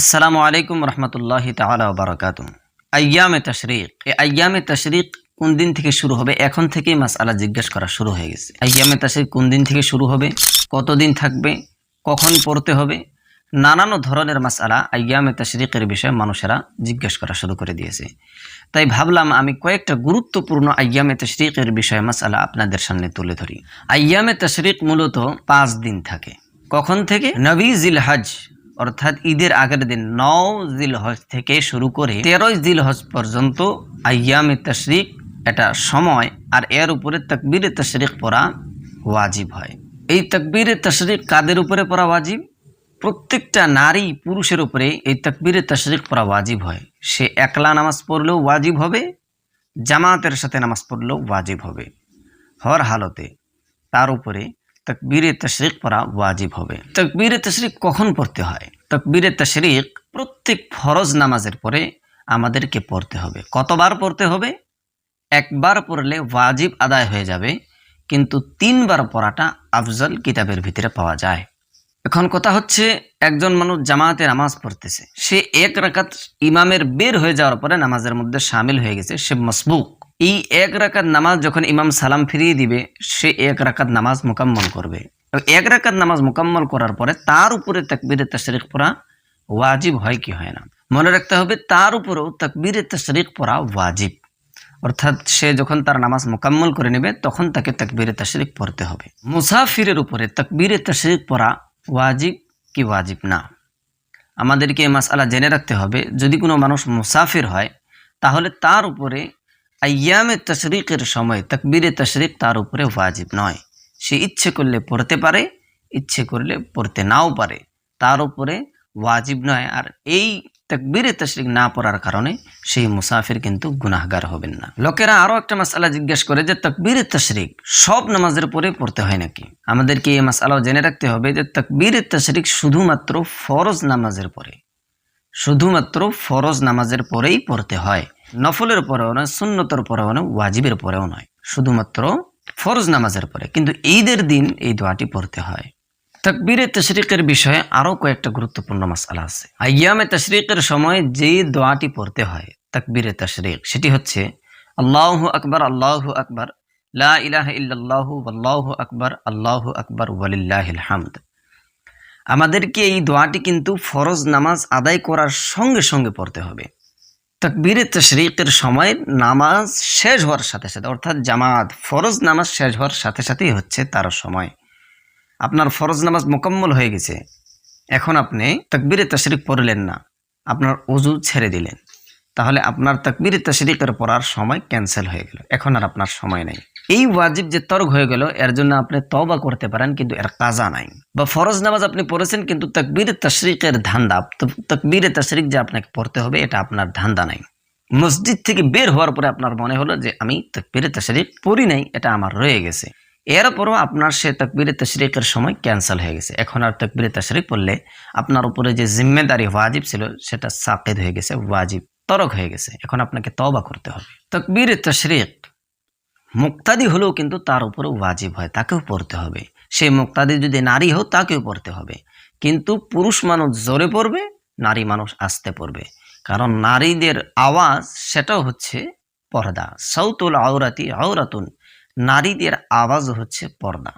আসসালামু আলাইকুম রহমতুল্লাহ তালা বারকাত আয়ামে তশরিক, এই আয়ামে তশরিক কোন দিন থেকে শুরু হবে? এখন থেকেই মাসআলা জিজ্ঞেস করা শুরু হয়ে গেছে। আয়ামে তশরিক কোন দিন থেকে শুরু হবে? কতদিন থাকবে? কখন পড়তে হবে? নানান ধরনের মাসআলা আয়ামে তশরিকের বিষয়ে মানুষেরা জিজ্ঞেস করা শুরু করে দিয়েছে। তাই ভাবলাম আমি কয়েকটা গুরুত্বপূর্ণ আয়ামে তশরিকের বিষয়ে মাসআলা আপনাদের সামনে তুলে ধরি। আয়ামে তশরিক মূলত পাঁচ দিন থাকে। কখন থেকে? নবী জিল হজ অর্থাৎ ঈদের আগের দিন নও জিল হজ থেকে শুরু করে তেরোই জিল হজ পর্যন্ত আয়ামে তশরিক এটা সময় আর এর উপরে তকবীরে তশরিক পড়া ওয়াজিব হয়। এই তকবীরে তশরিক কাদের উপরে পড়া ওয়াজিব? প্রত্যেকটা নারী পুরুষের উপরে এই তকবীরে তশরিক পড়া ওয়াজিব হয়। সে একলা নামাজ পড়লেও ওয়াজিব হবে, জামাতের সাথে নামাজ পড়লেও ওয়াজিব হবে। হর হালতে তার উপরে তকবীরে তশরিক পড়া ওয়াজিব হবে। তকবীরে তশরিক কখন পড়তে হয়? তকবীরে তশরিক প্রত্যেক ফরজ নামাজের পরে আমাদেরকে পড়তে হবে। কতবার পড়তে হবে? একবার পড়লে ওয়াজিব আদায় হয়ে যাবে, কিন্তু তিনবার পড়াটা আফজল কিতাবের ভিতরে পাওয়া যায়। এখন কথা হচ্ছে, একজন মানুষ জামাতে নামাজ পড়তেছে, সে এক রাকাত ইমামের বের হয়ে যাওয়ার পরে নামাজের মধ্যে সামিল হয়ে গেছে, সে মসবুক। এই এক রাকাত নামাজ যখন ইমাম সালাম ফিরিয়ে দিবে, সে এক রাকাত নামাজ মোকাম্মল করবে। এক রাকাত নামাজ মোকাম্মল করার পরে তার উপরে তাকবিরে তশরিক পড়া ওয়াজিব হয় কি হয় না? মনে রাখতে হবে তার উপরেও তাকবিরে তশরিক পড়া ওয়াজিব। অর্থাৎ সে যখন তার নামাজ মোকাম্মল করে নেবে, তখন তাকে তাকবিরে তশরিক পড়তে হবে। মুসাফিরের উপরে তাকবিরে তশরিক পড়া ওয়াজিব কি ওয়াজিব না? আমাদেরকে এই মাসআলা জেনে রাখতে হবে, যদি কোনো মানুষ মুসাফির হয়, তাহলে তার উপরে আয়ামে তশরিকের সময় তকবিরে তশরিক তার উপরে ওয়াজিব নয়। সে ইচ্ছে করলে পড়তে পারে, ইচ্ছে করলে পড়তে নাও পারে। তার উপরে ওয়াজিব নয়। আর এই তকবিরে তশরিক না পড়ার কারণে সেই মুসাফির কিন্তু গুনাহগার হবেন না। লোকেরা আরও একটা মাসালা জিজ্ঞেস করে যে, তকবিরে তশরিক সব নামাজের পরে পড়তে হয় নাকি? আমাদেরকে এই মাসালাও জেনে রাখতে হবে যে, তকবিরে তশরিক শুধুমাত্র ফরজ নামাজের পরে, শুধুমাত্র ফরজ নামাজের পরেই পড়তে হয়। নফলের পরেও নয়, সুন্নতর পরেও নয়, ওয়াজিবের পরেও নয়। শুধুমাত্র ফরজ নামাজের পরে। কিন্তু ঈদের দিন এই দোয়াটি পড়তে হয়। তকবিরে তশরিকের বিষয়ে আরও কয়েকটা গুরুত্বপূর্ণ মাসালা আছে। আয়ামে তশরিকের সময় যে দোয়াটি পড়তে হয়, তকবিরে তশরিক, সেটি হচ্ছে, আল্লাহ আকবর আল্লাহ আকবর, লা ইলাহা ইল্লাল্লাহু আল্লাহু আকবর আল্লাহু আকবর, ওয়ালিল্লাহিল হামদ। আমাদেরকে এই দোয়াটি কিন্তু ফরজ নামাজ আদায় করার সঙ্গে সঙ্গে পড়তে হবে। তকবিরে তশরিকের সময় নামাজ শেষ হওয়ার সাথে সাথে, অর্থাৎ জামাত, ফরজ নামাজ শেষ হওয়ার সাথে সাথেই হচ্ছে তার সময়। আপনার ফরজ নামাজ মোকাম্মল হয়ে গেছে, এখন আপনি তকবির তশরিক পড়লেন না, আপনার অজু ছেড়ে দিলেন। তাহলে আপনার তকবির তশরিকের পড়ার সময় ক্যান্সেল হয়ে গেল, এখন আর আপনার সময় নেই। এই ওয়াজিব যে তর্ক হয়ে গেল, এর জন্য আপনি তবা করতে পারেন, কিন্তু এর কাজা নাই। বা ফরজ নামাজ আপনি পড়েছেন, কিন্তু তকবিরে তশরিকের ধান্দা তকবিরে তশরিক যে আপনাকে পড়তে হবে, এটা আপনার ধান্দা নাই। মসজিদ থেকে বের হওয়ার পরে আপনার মনে হলো যে, আমি তকবিরে তশরিক পড়ি নাই, এটা আমার রয়ে গেছে। এরপরও আপনার সে তকবিরে তশরিকের সময় ক্যান্সেল হয়ে গেছে। এখন আর তকবিরে তশরিক পড়লে আপনার উপরে যে জিম্মেদারি ওয়াজিব ছিল, সেটা সাকেদ হয়ে গেছে, ওয়াজিব তরক হয়ে গেছে। এখন আপনাকে তবা করতে হবে। তকবিরে তশরিক মুক্তাদি হলেও কিন্তু তার উপরে ওয়াজিব হয়, তাকেও পড়তে হবে। সে মুক্তাদি যদি নারী হোক, তাকেও পড়তে হবে। কিন্তু পুরুষ মানুষ জোরে পড়বে, নারী মানুষ আসতে পড়বে। কারণ নারীদের আওয়াজ, সেটাও হচ্ছে পর্দা। সৌতুল আওরাতি আওরাতুন, নারীদের আওয়াজ হচ্ছে পর্দা।